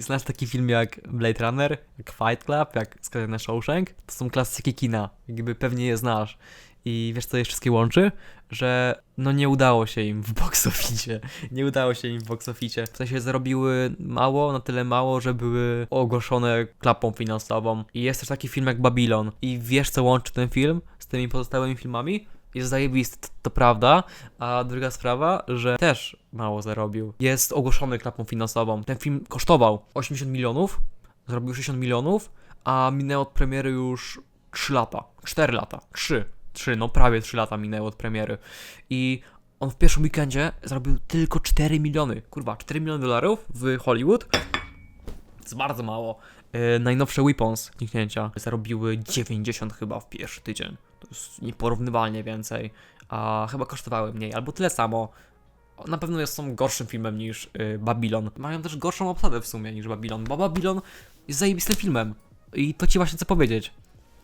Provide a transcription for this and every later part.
Znasz taki film jak Blade Runner, jak Fight Club, jak Skazany Shawshank? To są klasyki kina, jakby pewnie je znasz. I wiesz co je wszystkie łączy? Że no nie udało się im w box. Nie udało się im w box office. W sensie zarobiły mało, na tyle mało, że były ogłoszone klapą finansową. I jest też taki film jak Babylon. I wiesz co łączy ten film z tymi pozostałymi filmami? Jest zajebisty, to, prawda. A druga sprawa, że też mało zarobił. Jest ogłoszony klapą finansową. Ten film kosztował 80 milionów, zarobił 60 milionów, a minęło od premiery już 3 lata. 4 lata. 3. 3, no prawie 3 lata minęło od premiery. I on w pierwszym weekendzie zarobił tylko 4 miliony. Kurwa, 4 miliony dolarów w Hollywood? To jest bardzo mało. E, najnowsze Weapons, zniknięcia, zarobiły 90 chyba w pierwszy tydzień. To jest nieporównywalnie więcej. A chyba kosztowały mniej, albo tyle samo. Na pewno są gorszym filmem niż y, Babylon. Mają też gorszą obsadę w sumie niż Babylon, bo Babylon jest zajebistym filmem. I to ci właśnie chcę powiedzieć.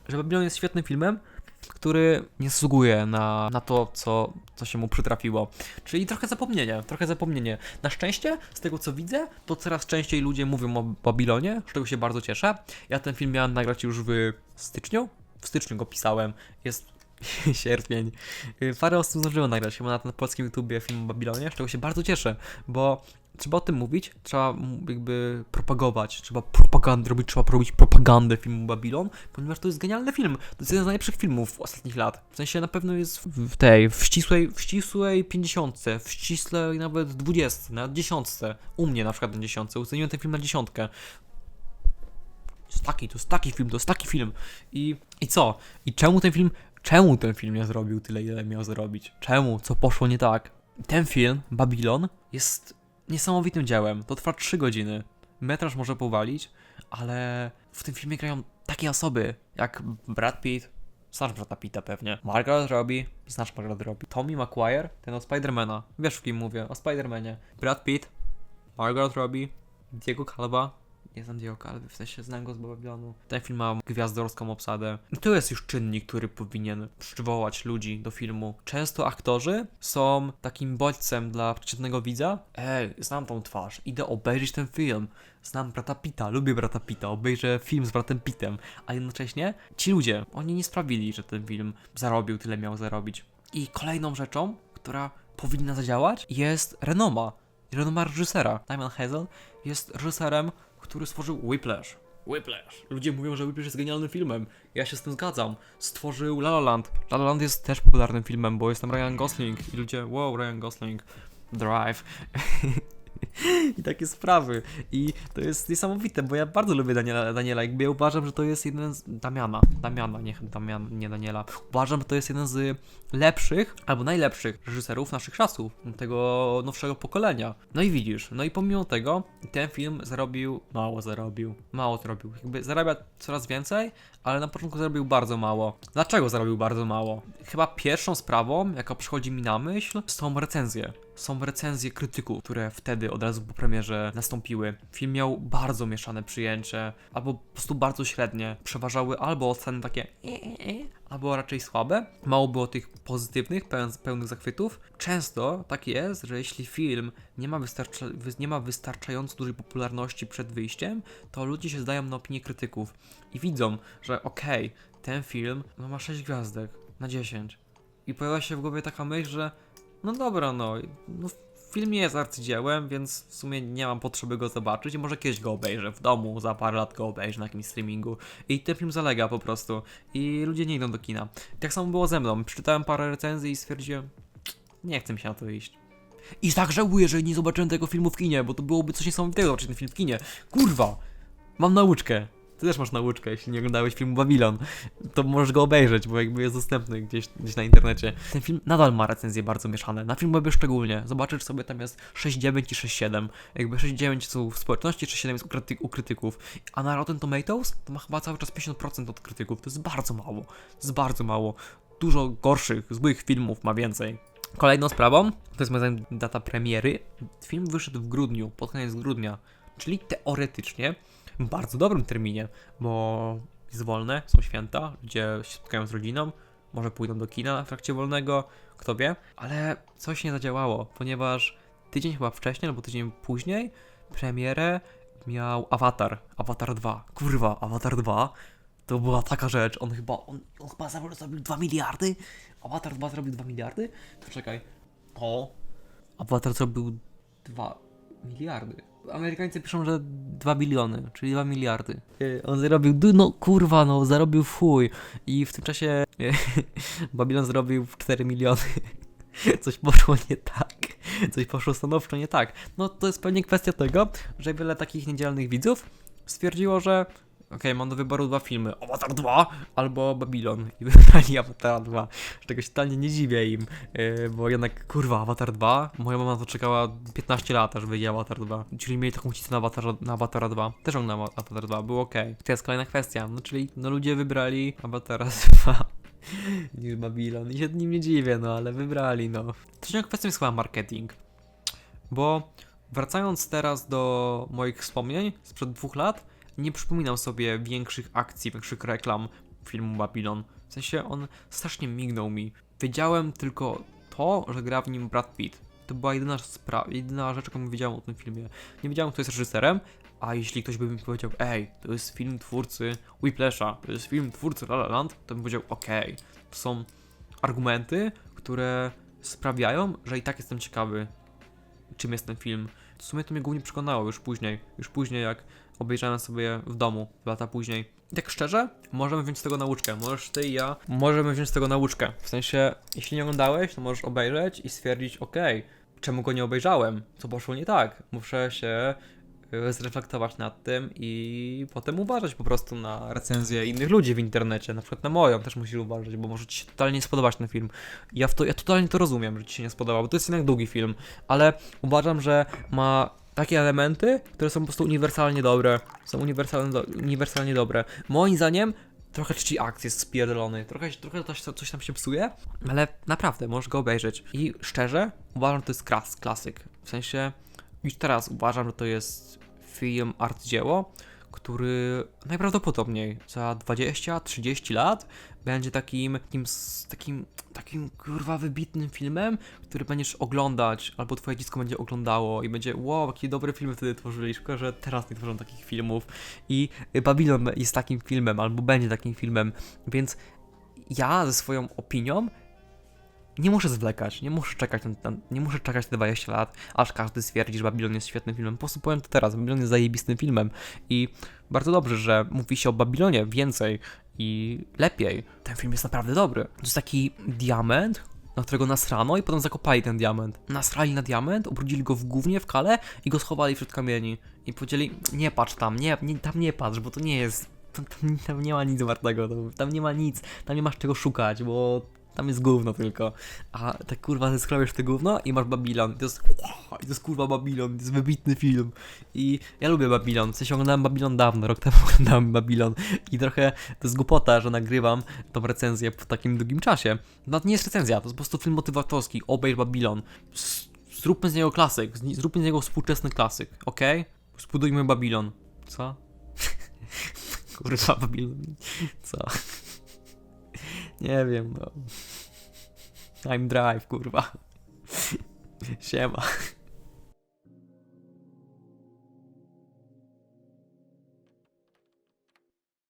Że Babylon jest świetnym filmem, który nie zasługuje na, na to, co, co się mu przytrafiło. Czyli trochę zapomnienie, trochę zapomnienie. Na szczęście, z tego co widzę, to coraz częściej ludzie mówią o Babilonie, z czego się bardzo cieszę. Ja ten film miałem nagrać już w styczniu. W styczniu go pisałem. Jest sierpień. Y, Parę osób zdążyło nagrać chyba na, polskim YouTubie film o Babilonie, z czego się bardzo cieszę, bo trzeba o tym mówić, trzeba jakby propagować, trzeba propagandę robić, trzeba robić propagandę filmu Babilon, ponieważ to jest genialny film. To jest jeden z najlepszych filmów ostatnich lat. W sensie na pewno jest w tej, w ścisłej, w ścisłej 50, w ścisłej nawet 20, na 10. U mnie na przykład na 10. Oceniłem ten film na dziesiątkę. To jest taki, to jest taki film, to jest taki film. I, I co? I czemu ten film, czemu ten film nie zrobił tyle, ile miał zrobić? Czemu? Co poszło nie tak? Ten film, Babylon, jest niesamowitym dziełem. To trwa 3 godziny. Metraż może powalić, ale w tym filmie grają takie osoby jak Brad Pitt, znasz Brada Pitta pewnie, Margaret Robbie, znasz Margaret Robbie, Tommy Maguire, ten od Spidermana, wiesz w kim mówię, o Spidermanie, Brad Pitt, Margaret Robbie, Diego Calva, nie znam Diego Calva, w sensie znam go z Babylonu. Ten film ma gwiazdorską obsadę. I to jest już czynnik, który powinien przywołać ludzi do filmu. Często aktorzy są takim bodźcem dla przeciętnego widza. Ej, znam tą twarz, idę obejrzeć ten film. Znam brata Pitta, lubię brata Pitta, obejrzę film z bratem Pittem. A jednocześnie ci ludzie, oni nie sprawili, że ten film zarobił tyle miał zarobić. I kolejną rzeczą, która powinna zadziałać, jest renoma. Renoma reżysera. Diamond Hazel jest reżyserem, który stworzył Whiplash. Whiplash. Ludzie mówią, że Whiplash jest genialnym filmem. Ja się z tym zgadzam. Stworzył La La Land. La La Land jest też popularnym filmem, bo jest tam Ryan Gosling i ludzie, wow, Ryan Gosling, Drive. I takie sprawy. I to jest niesamowite, bo ja bardzo lubię Daniela, Daniela. Jakby ja uważam, że to jest jeden z... Damiana. Damiana, nie Damian, nie Daniela. Uważam, że to jest jeden z lepszych, albo najlepszych reżyserów naszych czasów. Tego nowszego pokolenia. No i widzisz, no i pomimo tego, ten film zarobił... Mało zarobił. Mało zarobił. Jakby zarabia coraz więcej, ale na początku zarobił bardzo mało. Dlaczego zarobił bardzo mało? Chyba pierwszą sprawą, jaka przychodzi mi na myśl, są recenzje. Są recenzje krytyków, które wtedy od razu po premierze nastąpiły. Film miał bardzo mieszane przyjęcie, albo po prostu bardzo średnie. Przeważały albo oceny takie e, e, e, albo raczej słabe. Mało było tych pozytywnych, pełnych zachwytów. Często tak jest, że jeśli film nie ma, wystarcza, wy- nie ma wystarczająco dużej popularności przed wyjściem, to ludzie się zdają na opinię krytyków i widzą, że okej, ten film no, ma 6 gwiazdek na 10. I pojawia się w głowie taka myśl, że no dobra, no, no film jest arcydziełem, więc w sumie nie mam potrzeby go zobaczyć i może kiedyś go obejrzę w domu, za parę lat go obejrzę na jakimś streamingu i ten film zalega po prostu i ludzie nie idą do kina. Tak samo było ze mną, przeczytałem parę recenzji i stwierdziłem, nie chcę mi się na to iść. I tak żałuję, że nie zobaczyłem tego filmu w kinie, bo to byłoby coś niesamowitego zobaczyć ten film w kinie. Kurwa! Mam nauczkę. Ty też masz nauczkę, jeśli nie oglądałeś filmu Babylon. To możesz go obejrzeć, bo jakby jest dostępny gdzieś, gdzieś na internecie. Ten film nadal ma recenzje bardzo mieszane. Na Filmwebie szczególnie. Zobaczysz sobie, tam jest 6.9 i 6.7. Jakby 6.9 są w społeczności, 6.7 jest u, kryty- u krytyków. A na Rotten Tomatoes to ma chyba cały czas 50% od krytyków. To jest bardzo mało. To jest bardzo mało. Dużo gorszych, złych filmów ma więcej. Kolejną sprawą, to jest moim zdaniem data premiery. Film wyszedł w grudniu, pod koniec grudnia, czyli teoretycznie bardzo dobrym terminie, bo jest wolne, są święta, ludzie się spotkają z rodziną, może pójdą do kina w trakcie wolnego, kto wie, ale coś nie zadziałało, ponieważ tydzień chyba wcześniej albo tydzień później premierę miał Avatar, Avatar 2. Kurwa, Avatar 2 to była taka rzecz. On chyba, on, on chyba zrobił 2 miliardy. Avatar 2 zrobił 2 miliardy? Poczekaj. O. Avatar zrobił 2 miliardy. Amerykańcy piszą, że 2 biliony, czyli 2 miliardy. Yy, On zarobił, no kurwa, no zarobił fuj. I w tym czasie yy, Babylon zrobił 4 miliony. Coś poszło nie tak. Coś poszło stanowczo nie tak. No to jest pewnie kwestia tego, że wiele takich niedzielnych widzów stwierdziło, że okej, mam do wyboru dwa filmy, Avatar 2 albo Babylon. I wybrali Avatar 2, z czego się totalnie nie dziwię im, yy, bo jednak kurwa Avatar 2, moja mama to czekała 15 lat, aż wyjdzie Avatar 2, czyli mieli taką chcę na Avatar, na Avatara 2, też oglądałem Avatar 2, było okej. To jest kolejna kwestia, no czyli no ludzie wybrali Avatara 2 niż Babylon. I się nim nie dziwię, no ale wybrali, no. Trzecią kwestią jest chyba marketing, bo wracając teraz do moich wspomnień sprzed dwóch lat, nie przypominam sobie większych akcji, większych reklam filmu Babylon. W sensie on strasznie mignął mi. Wiedziałem tylko to, że gra w nim Brad Pitt. To była jedyna, spra- jedyna rzecz, jaką wiedziałem o tym filmie. Nie wiedziałem, kto jest reżyserem, a jeśli ktoś by mi powiedział, ej, to jest film twórcy Whiplasha, to jest film twórcy La La Land, to bym powiedział, okej, to są argumenty, które sprawiają, że i tak jestem ciekawy, czym jest ten film. W sumie to mnie głównie przekonało już później, już później jak obejrzałem sobie w domu, lata później. I tak szczerze, możemy wziąć z tego nauczkę. Możesz ty i ja, możemy wziąć z tego nauczkę. W sensie, jeśli nie oglądałeś, to możesz obejrzeć i stwierdzić, okej, czemu go nie obejrzałem? Co poszło nie tak? Muszę się y, zreflektować nad tym i potem uważać po prostu na recenzje innych ludzi w internecie, na przykład na moją też musisz uważać, bo może ci się totalnie nie spodobać ten film. Ja, w to, ja totalnie to rozumiem, że ci się nie spodobał, bo to jest jednak długi film, ale uważam, że ma takie elementy, które są po prostu uniwersalnie dobre. Są uniwersalnie, do, uniwersalnie dobre. Moim zdaniem trochę czci akt jest spierdolony, trochę, trochę coś, coś tam się psuje, ale naprawdę możesz go obejrzeć. I szczerze, uważam, że to jest klas, klasyk. W sensie, już teraz uważam, że to jest film, art dzieło, który najprawdopodobniej za 20-30 lat będzie takim, takim, takim, takim kurwa wybitnym filmem, który będziesz oglądać, albo twoje dziecko będzie oglądało i będzie, wow, jakie dobre filmy wtedy tworzyli, szkoda, że teraz nie tworzą takich filmów. I Babylon jest takim filmem, albo będzie takim filmem, więc ja ze swoją opinią nie muszę zwlekać, nie muszę czekać, na, na, nie muszę czekać te 20 lat, aż każdy stwierdzi, że Babylon jest świetnym filmem. Po prostu powiem to teraz, Babylon jest zajebistym filmem i bardzo dobrze, że mówi się o Babilonie więcej i lepiej. Ten film jest naprawdę dobry. To jest taki diament, na którego nasrano i potem zakopali ten diament. Nasrali na diament, ubrudzili go w gównie, w kale i go schowali wśród kamieni. I powiedzieli, nie patrz tam, nie, nie tam nie patrz, bo to nie jest, tam, tam, nie ma nic wartego, tam nie ma nic, tam nie masz czego szukać, bo tam jest gówno tylko. A tak kurwa zeskrawiasz w te gówno i masz Babilon. To jest, i to jest kurwa Babilon, to jest wybitny film. I ja lubię Babilon, w sensie oglądałem Babilon dawno, rok temu oglądałem Babilon. I trochę to jest głupota, że nagrywam tą recenzję w takim długim czasie. No to nie jest recenzja, to jest po prostu film motywatorski, obejrz Babilon. Zróbmy z niego klasyk, zróbmy z niego współczesny klasyk, ok? Zbudujmy Babilon. Co? kurwa Babilon. Co? Nie wiem, no. I'm drive, kurwa. Siema.